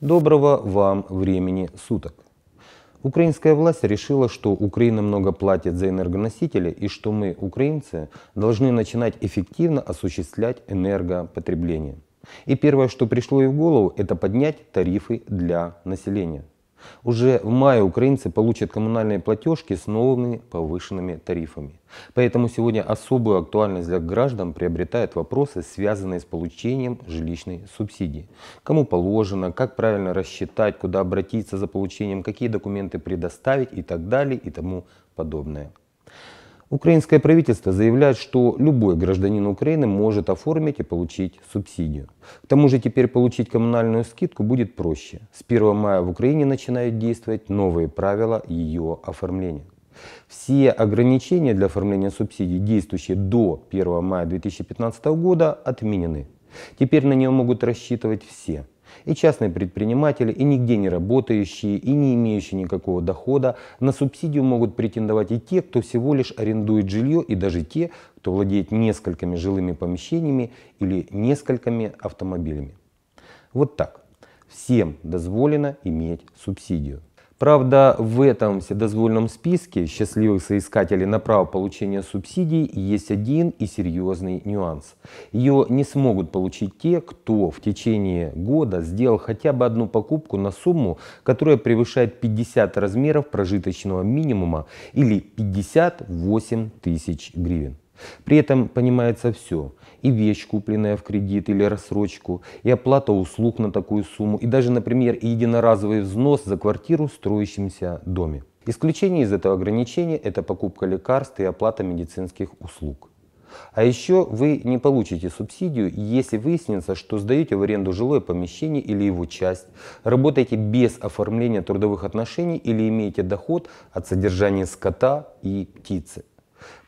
Доброго вам времени суток. Украинская власть решила, что Украина много платит за энергоносители и что мы, украинцы, должны начинать эффективно осуществлять энергопотребление. И первое, что пришло ей в голову, это поднять тарифы для населения. Уже в мае украинцы получат коммунальные платежки с новыми повышенными тарифами. Поэтому сегодня особую актуальность для граждан приобретают вопросы, связанные с получением жилищной субсидии. Кому положено, как правильно рассчитать, куда обратиться за получением, какие документы предоставить и так далее и тому подобное. Украинское правительство заявляет, что любой гражданин Украины может оформить и получить субсидию. К тому же теперь получить коммунальную скидку будет проще. С 1 мая в Украине начинают действовать новые правила ее оформления. Все ограничения для оформления субсидий, действующие до 1 мая 2015 года, отменены. Теперь на нее могут рассчитывать все – и частные предприниматели, и нигде не работающие, и не имеющие никакого дохода. На субсидию могут претендовать и те, кто всего лишь арендует жилье, и даже те, кто владеет несколькими жилыми помещениями или несколькими автомобилями. Вот так. Всем дозволено иметь субсидию. Правда, в этом вседозвольном списке счастливых соискателей на право получения субсидий есть один и серьезный нюанс. Ее не смогут получить те, кто в течение года сделал хотя бы одну покупку на сумму, которая превышает 50 размеров прожиточного минимума или 58 тысяч гривен. При этом понимается все. И вещь, купленная в кредит или рассрочку, и оплата услуг на такую сумму, и даже, например, единоразовый взнос за квартиру в строящемся доме. Исключение из этого ограничения – это покупка лекарств и оплата медицинских услуг. А еще вы не получите субсидию, если выяснится, что сдаете в аренду жилое помещение или его часть, работаете без оформления трудовых отношений или имеете доход от содержания скота и птицы.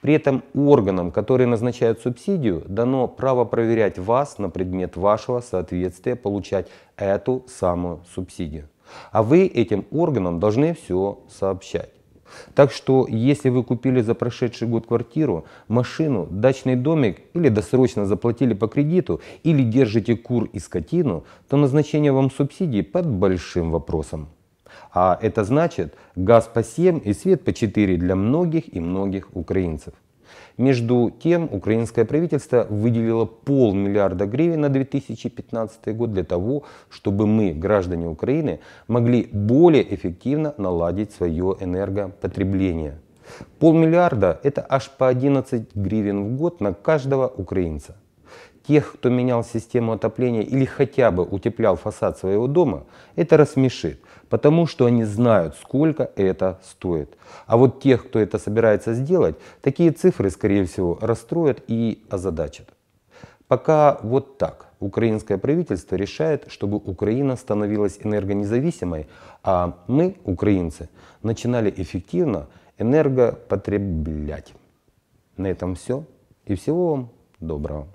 При этом органам, которые назначают субсидию, дано право проверять вас на предмет вашего соответствия получать эту самую субсидию. А вы этим органам должны все сообщать. Так что, если вы купили за прошедший год квартиру, машину, дачный домик или досрочно заплатили по кредиту, или держите кур и скотину, то назначение вам субсидии под большим вопросом. А это значит газ по 7 и свет по 4 для многих и многих украинцев. Между тем, украинское правительство выделило полмиллиарда гривен на 2015 год для того, чтобы мы, граждане Украины, могли более эффективно наладить свое энергопотребление. Полмиллиарда – это аж по 11 гривен в год на каждого украинца тех, кто менял систему отопления или хотя бы утеплял фасад своего дома, это рассмешит, потому что они знают, сколько это стоит. А вот тех, кто это собирается сделать, такие цифры, скорее всего, расстроят и озадачат. Пока вот так. Украинское правительство решает, чтобы Украина становилась энергонезависимой, а мы, украинцы, начинали эффективно энергопотреблять. На этом все. И всего вам доброго.